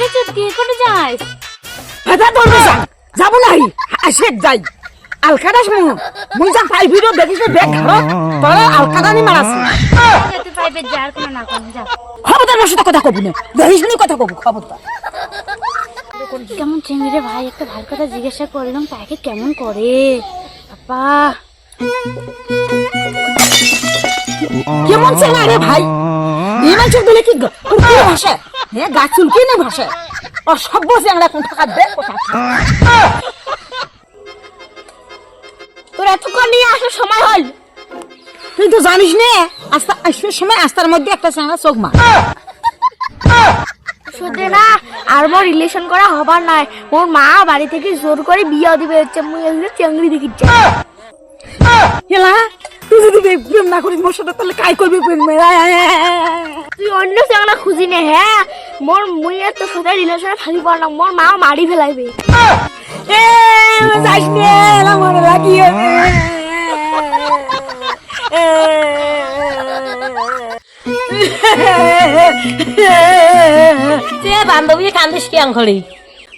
রে চুটকি কোটে যাস? হেতা ধরবে যা যাব নাই আসে যাই। আলকাদাস মু মুই যা পাই ভিডিও দেখিস বেগ ঘর তোরা আলকাদানি মারাস তুই পাইবে যার কোনো না কোন যা। খবরদার আমার সাথে কথা কবি না? দেখিস নি কথা কবু খবরদার কেমন চিংড়ি ভাই একটা ভালো কথা জিজ্ঞাসা করলাম তাকে কেমন করে বাবা কেমন চেনা রে ভাই? দিলে গ- ওর কি ভাষা হ্যাঁ গাছ চুলকি না সব বসে আমরা কোন টাকা দে তোর এতক্ষণ নিয়ে আসার সময় হল। তুই তো জানিস না আস্তা আসবার সময় আস্তার মধ্যে একটা চাঙা চোখ মার। শুধু না আর মোর রিলেশন করা হবার নয় মোর মা বাড়ি থেকে জোর করে বিয়ে দিবে হচ্ছে মুই এগুলো চেংড়ি দেখিচ্ছে। এলা তুই যদি প্রেম না করিস মোর সাথে তাহলে কাই করবি প্রেম? মেরা চেংড়া খুঁজি নে হ্যাঁ মোর মুই আর তোর সাথে রিলেশনে থাকি পার না মোর মা মারি ফেলাইবে এ যাইস নে এলা মনে লাগিয়ে তুই বান্ধবী কান্দিস কি আঙ্কড়ি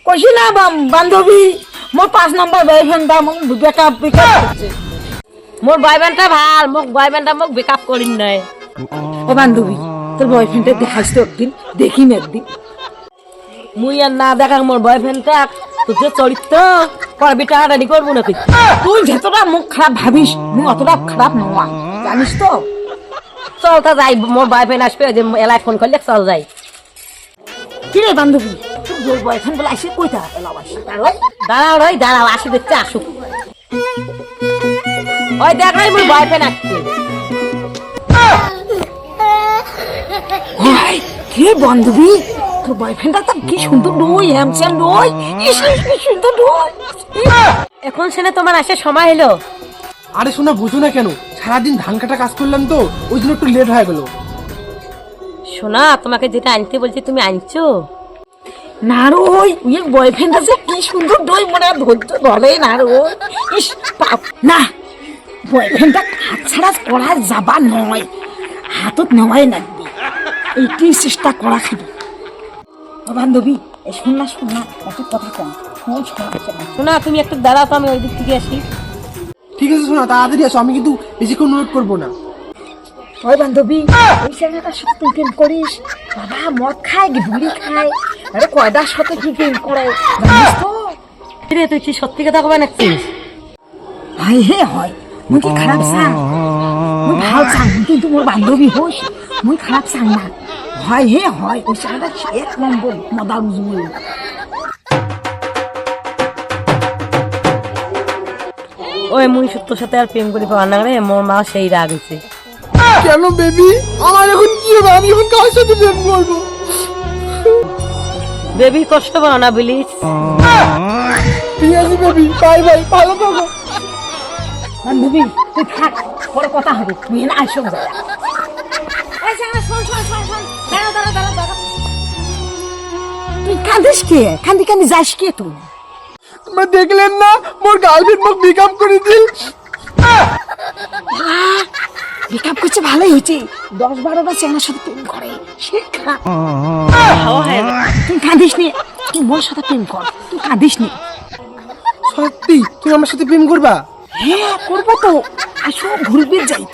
কইছি না বান্ধবী মোর পাঁচ নম্বর বয়ফ্রেন্ডটা মোক বেকআপ বেকআপ করছে মোর বয়ফ্রেন্ডটা ভালো মোক বয়ফ্রেন্ডটা মোক বেকআপ করিন নাই ও বান্ধবী তোর বয়ফ্রেন্ডটা দেখাস তো একদিন, দেখি না একদিন। মুই আর না দেখা মোর বয়ফ্রেন্ডটা তোর যে চরিত্র করবি টাকাটানি করব নাকি? তুই যতটা মুখ খারাপ ভাবিস, মুখ অতটা খারাপ নয়, জানিস তো? চল তা যাই, মোর বয়ফ্রেন্ড আসবে যে এলাই ফোন করলে চল যাই। কি রে বান্ধবী? তোর বয়ফ্রেন্ড বলে আসে কইতা এলাও আসে, দাঁড়াও। রই দাঁড়াও, আসি দেখতে, আসুক। ওই দেখ রই মোর বয়ফ্রেন্ড আসছে। রে বান্ধবী তোর বয়ফ্রেন্ডটা তো কি সুন্দর নই হ্যামস্যাম ইস, কি সুন্দর নই এখন শুনে তোমার আসে সময় হলো। আরে শোনা বুঝো না কেন সারাদিন ধান কাটা কাজ করলাম তো ওই জন্য একটু লেট হয়ে গেল। শোনা তোমাকে যেটা আনতে বলছি তুমি আনছো? না রই ওই বয়ফ্রেন্ড আছে কি সুন্দর দই মনে হয় ধৈর্য ধরে না রই ইস পাপ না বয়ফ্রেন্ডটা হাত ছাড়া করা যাবা নয় হাতত নেওয়াই লাগবে এইটি চেষ্টা করা খাবি বান্ধবী এই শোন না শোন না কত কথা কম। শোনা তুমি একটু দাঁড়াও তো আমি ওই দিক থেকে আসি। ঠিক আছে শোনা তাড়াতাড়ি আসো আমি কিন্তু বেশিক্ষণ ওয়েট করব না। ওই বান্ধবী ওই ছেলেটার সাথে তুই প্রেম করিস? বাবা মদ খায় বিড়ি খায়? আরে কয়দার সাথে কি প্রেম করে? জানিস তো? রে তুই কি সত্যি কথা কবে নাকি হয় হে হয় মুই কি খারাপ চাং? মুই ভালো চাং কিন্তু মোর বান্ধবী হোস মুই খারাপ চাং না। হয় হে হয়। ওই ছেলেটা এক নম্বর মদা উজুই ওই মুই তোর সাথে আর প্রেম করি পাওয়ার না রে মোর মা সেই রাগ হয়েছে কেন বেবি? আমার এখন কি হবে? আমি এখন কার সাথে প্রেম করব? বেবি কষ্ট পাও না বলিস ঠিক আছে বেবি বাই বাই ভালো থাকো। বান্ধবী তুই থাক পরে কথা হবে। তুই এনে আইসব কাঁদিস কে? কান্দি কান্দি যাস কে তুই? তোমরা দেখলেন না? মোর গার্লফ্রেন্ড মোক মেকআপ করে দিল। মেকআপ করছে ভালোই হয়েছে। দশ বারোটা চেনার সাথে প্রেম করে। সে তুই কাঁদিস নি। তুই মোর সাথে প্রেম কর। তুই কাঁদিস নি। সত্যি? তুমি আমার সাথে প্রেম করবা? হ্যাঁ করব তো। আসো ঘুরবে যাই।